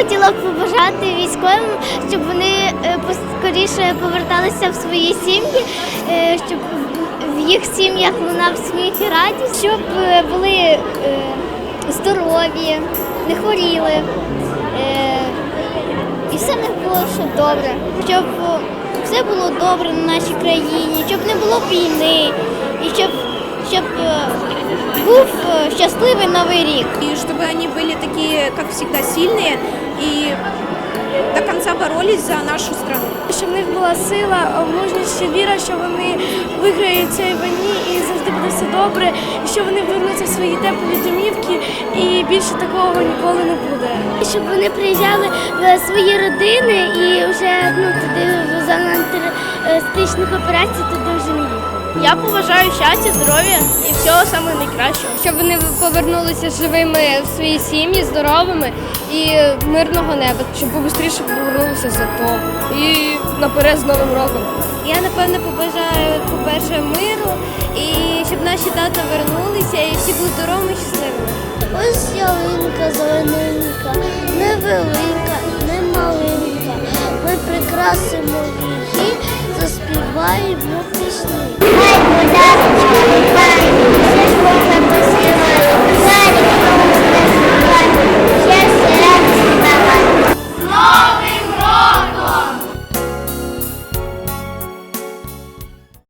хотіла б побажати військовим, щоб вони е, скоріше поверталися в свої сім'ї, е, щоб в їх сім'ях лунав сміх і радість, щоб е, були здорові, не хворіли. І все них було все добре, щоб все було добре на нашій країні, щоб не було війни, і щоб, щоб був е, щасливий новий рік. И чтобы они были такие, как всегда, сильные и до конца боролись за нашу страну. Щоб в них була сила, мужність і віра, що вони виграють цій війні і завжди буде все добре, і що вони повернуться в свої теплі домівки, і більше такого ніколи не буде. Щоб вони приїжджали в свої родини і вже ну, туди в зону антитерористичних операцій туди вже не їхали. Я поважаю щастя, здоров'я і всього самого найкращого. Щоб вони повернулися живими в свої сім'ї, здоровими і мирного неба, щоб побыстріше повернулися за то. І наперед з Новим роком. Я напевно побажаю по-перше миру і щоб наші тата вернулися і всі були здоровими, і щасливими. Ось ялинка зелененька, невелика, не маленька. Ми прикрасимо її, заспіваємо. Without